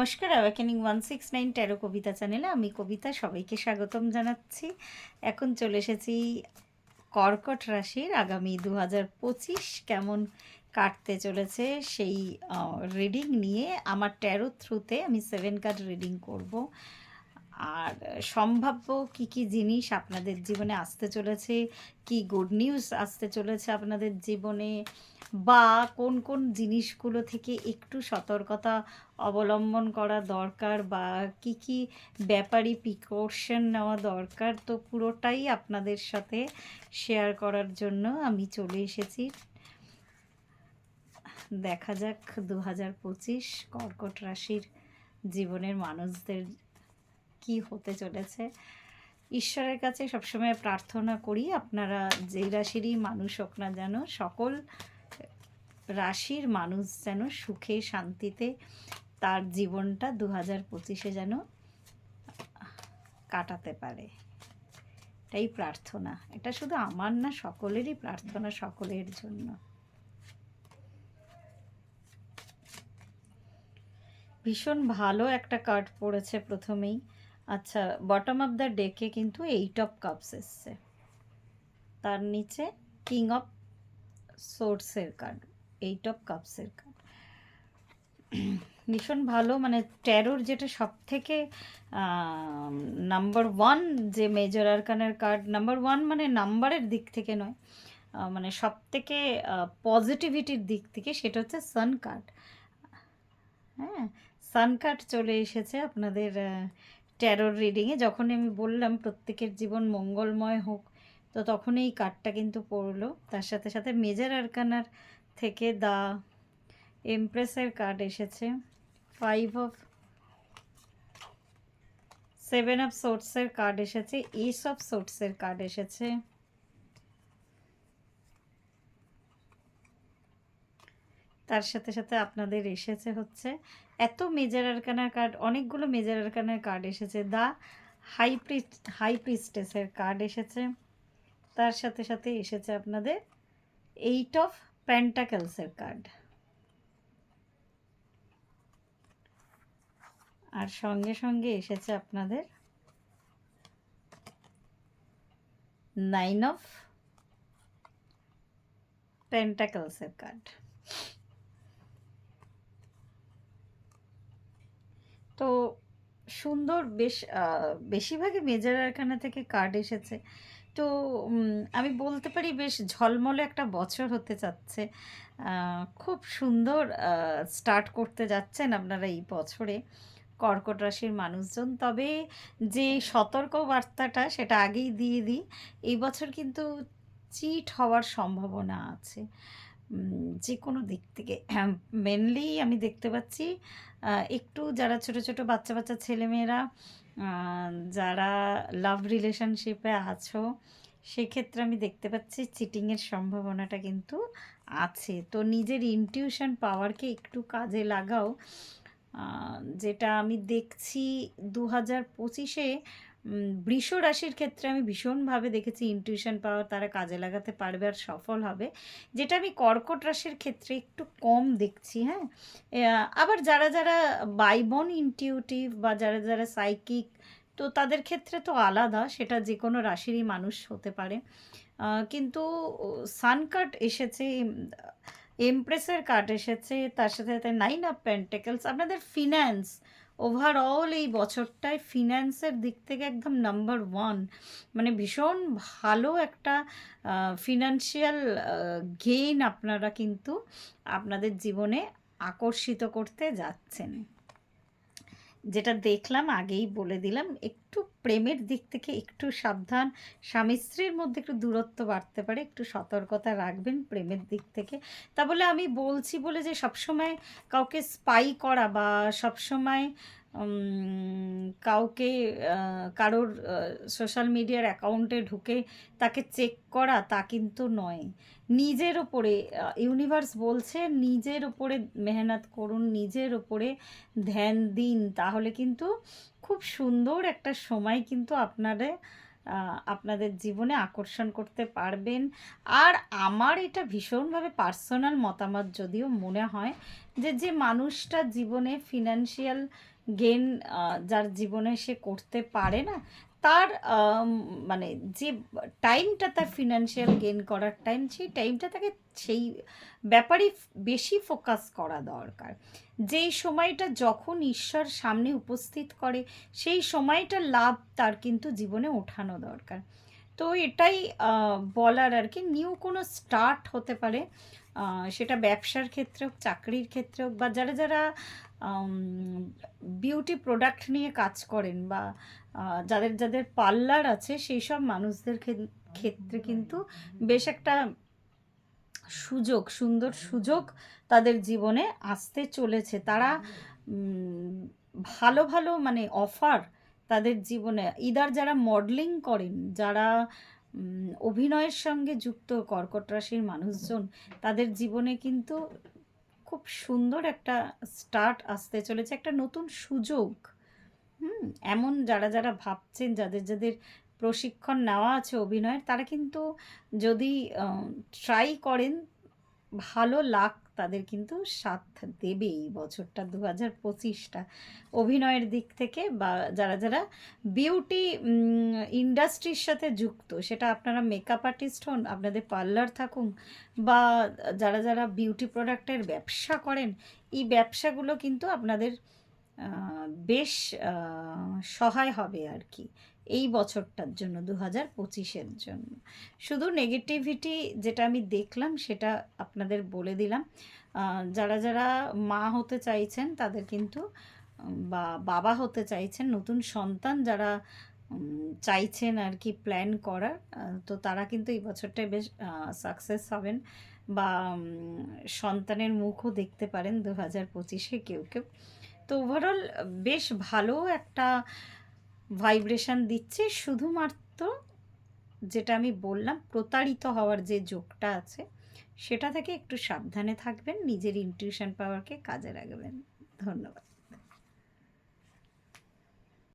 নমস্কার awakening one six nine tarot Kabita চ্যানেলে আমি কবিতা সবাইকে স্বাগতম জানাচ্ছি। এখন চলে এসেছি কর্কট রাশির আগামী দু হাজার পঁচিশ কেমন কাটতে চলেছে সেই রিডিং নিয়ে। আমার টেরো থ্রুতে আমি সেভেন কার্ড রিডিং করব। আর সম্ভাব্য কি কি জিনিস আপনাদের জীবনে আসতে চলেছে? কি গুড নিউজ আসতে চলেছে আপনাদের জীবনে? বা কোন কোন জিনিসগুলো থেকে একটু সতর্কতা অবলম্বন করা দরকার? বা কি কি ব্যাপারই প্রিকশন নেওয়া দরকার? তো পুরোটাই আপনাদের সাথে শেয়ার করার জন্য আমি চলে এসেছি। দেখা যাক দু হাজার পঁচিশ কর্কট রাশির জীবনের মানুষদের কি হতে চলেছে? ঈশ্বরের কাছে সবসময় প্রার্থনা করি, আপনারা যেই রাশিরই মানুষ হোক না যেন, সকল রাশির মানুষ যেন সুখে, শান্তিতে তার জীবনটা দু হাজার পঁচিশে যেন কাটাতে পারে। এটাই প্রার্থনা। এটা শুধু আমার না, সকলেরই প্রার্থনা সকলের জন্য। ভীষণ ভালো একটা কার্ড পড়েছে প্রথমেই। আচ্ছা বটম অফ দ্য ডেকে কিন্তু এইট অফ কাপস এসছে। তার নিচে কিং অফ সোর্সের কার্ড এইট অফ কাপসের কার্ড ভীষণ ভালো মানে ট্যারোর যেটা সব থেকে নাম্বার ওয়ান যে মেজর আরকানের কার্ড নাম্বার ওয়ান মানে নাম্বারের দিক থেকে নয় মানে সব থেকে পজিটিভিটির দিক থেকে সেটা হচ্ছে সান কার্ড হ্যাঁ সান কার্ড চলে এসেছে আপনাদের ট্যারোর রিডিংয়ে যখনই আমি বললাম, প্রত্যেকের জীবন মঙ্গলময় হোক, তো তখন এই কার্ডটা কিন্তু পড়ল। তার সাথে সাথে মেজর আরকানার থেকে দা এমপ্রেসের কার্ড এসেছে। ফাইভ অফ সেভেন অফ সোর্টসের কার্ড এসেছে। এস অফ সোর্টসের কার্ড এসেছে। তার সাথে সাথে আপনাদের এসেছে হচ্ছে এত মেজার আরকানার কার্ড অনেকগুলো মেজার আরকানার কার্ড এসেছে। দা হাই প্রিস্ট হাই প্রিস্টেসের কার্ড এসেছে। তার সাথে সাথে এসেছে আপনাদের এইট অফ প্যান্টাকেলসের কার্ড আর সঙ্গে সঙ্গে এসেছে আপনাদের নাইন অফ পেন্টাকেলসের কার্ড তো সুন্দর বেশ বেশিরভাগই মেজার আরকানা থেকে কার্ড এসেছে। তো আমি বলতে পারি বেশ ঝলমলে একটা বছর হতে যাচ্ছে। খুব সুন্দর স্টার্ট করতে যাচ্ছেন আপনারা এই বছরে কর্কট রাশির মানুষজন। তবে যে সতর্ক বার্তাটা সেটা আগেই দিয়ে দিই, এই বছর কিন্তু চিট হওয়ার সম্ভাবনা আছে। যে কোনো দিক থেকে। মেনলি আমি দেখতে পাচ্ছি একটু যারা ছোট ছোট বাচ্চা বাচ্চা ছেলেমেয়েরা যারা লাভ রিলেশনশিপে আছো, সেক্ষেত্রে আমি দেখতে পাচ্ছি চিটিংয়ের সম্ভাবনাটা কিন্তু আছে। তো নিজের ইনটিউশন পাওয়ারকে একটু কাজে লাগাও যেটা আমি দেখছি দু হাজার পঁচিশে বৃষ রাশির ক্ষেত্রে আমি ভীষণভাবে দেখেছি ইনটিউশন পাওয়ার তারা কাজে লাগাতে পারবে আর সফল হবে। যেটা আমি কর্কট রাশির ক্ষেত্রে একটু কম দেখছি হ্যাঁ? আবার যারা যারা বাইবন ইনটিউটিভ বা যারা যারা সাইকিক তো তাদের ক্ষেত্রে তো আলাদা, সেটা যে কোনো রাশিরই মানুষ হতে পারে। কিন্তু সান কার্ড এসেছে এমপ্রেসের কার্ড এসেছে, তার সাথে সাথে নাইন অফ পেন্টেকেলস আপনাদের ফিন্যান্স ওভারঅল এই বছরটায় ফিন্যান্সের দিক থেকে একদম নাম্বার ওয়ান মানে ভীষণ ভালো একটা ফিনান্সিয়াল গেইন আপনারা কিন্তু আপনাদের জীবনে আকর্ষিত করতে যাচ্ছেন। যেটা দেখলাম, আগেই বলে দিলাম, একটু প্রেমের দিক থেকে একটু সাবধান। স্বামী স্ত্রীর মধ্যে একটু দূরত্ব বাড়তে পারে, একটু সতর্কতা রাখবেন প্রেমের দিক থেকে। তা বলে আমি বলছি বলে যে সবসময় কাউকে স্পাই করা বা সবসময় কাউকে কারোর সোশ্যাল মিডিয়ার অ্যাকাউন্টে ঢুকে তাকে চেক করা তা কিন্তু নয়। নিজের ওপরে ইউনিভার্স বলছে নিজের ওপরে মেহনত করুন, নিজের ওপরে ধ্যান দিন। তাহলে কিন্তু খুব সুন্দর একটা সময় কিন্তু আপনারা আপনাদের জীবনে আকর্ষণ করতে পারবেন। আর আমার এটা ভীষণভাবে পার্সোনাল মতামত যদিও মনে হয় যে যে মানুষটা জীবনে ফিনান্সিয়াল গেন যার জীবনে সে করতে পারে না, তার মানে যে টাইমটা তার ফিনান্সিয়াল গেন করার টাইম সেই টাইমটা তাকে সেই ব্যাপারেই বেশি ফোকাস করা দরকার। যেই সময়টা যখন ঈশ্বর সামনে উপস্থিত করে, সেই সময়টা লাভ তার কিন্তু জীবনে ওঠানো দরকার। তো এটাই বলার আর কি নিউ কোনো স্টার্ট হতে পারে। সেটা ব্যবসার ক্ষেত্রে হোক, চাকরির ক্ষেত্রে হোক, বা যারা যারা বিউটি প্রোডাক্ট নিয়ে কাজ করেন বা যাদের যাদের পার্লার আছে, সেই সব মানুষদের ক্ষেত্রে কিন্তু বেশ একটা সুযোগ, সুন্দর সুযোগ তাদের জীবনে আসতে চলেছে। তারা ভালো ভালো মানে অফার তাদের জীবনে ইদার যারা মডেলিং করেন, যারা অভিনয়ের সঙ্গে যুক্ত কর্কট রাশির মানুষজন, তাদের জীবনে কিন্তু খুব সুন্দর একটা স্টার্ট আসতে চলেছে, একটা নতুন সুযোগ। হুম, এমন যারা যারা ভাবছেন, যাদের যাদের প্রশিক্ষণ নেওয়া আছে অভিনয়ের, তারা কিন্তু যদি ট্রাই করেন ভালো লাক তাদের কিন্তু সাথ দেবে এই বছরটা দু হাজার পঁচিশটা। অভিনয়ের দিক থেকে বা যারা যারা বিউটি ইন্ডাস্ট্রির সাথে যুক্ত, সেটা আপনারা মেকআপ আর্টিস্ট হন, আপনাদের পার্লার থাকুন বা যারা যারা বিউটি প্রোডাক্টের ব্যবসা করেন, এই ব্যবসাগুলো কিন্তু আপনাদের বেশ সহায় হবে আর কি। এই বছরটার জন্য দু হাজার পঁচিশের জন্য। শুধু নেগেটিভিটি যেটা আমি দেখলাম, সেটা আপনাদের বলে দিলাম। যারা যারা মা হতে চাইছেন, তাদের কিন্তু, বা বাবা হতে চাইছেন, নতুন সন্তান যারা চাইছেন আর কি প্ল্যান করার তো তারা কিন্তু এই বছরটায় বেশ সাকসেস হবেন বা সন্তানের মুখও দেখতে পারেন দু হাজার পঁচিশে কেউ কেউ। তো ওভারঅল বেশ ভালো একটা ভাইব্রেশন দিচ্ছে শুধুমাত্র যেটা আমি বললাম, প্রতারিত হওয়ার যে যোগটা আছে, সেটা থেকে একটু সাবধানে থাকবেন, নিজের ইনটিউশন পাওয়ারকে কাজে রাখবেন ধন্যবাদ।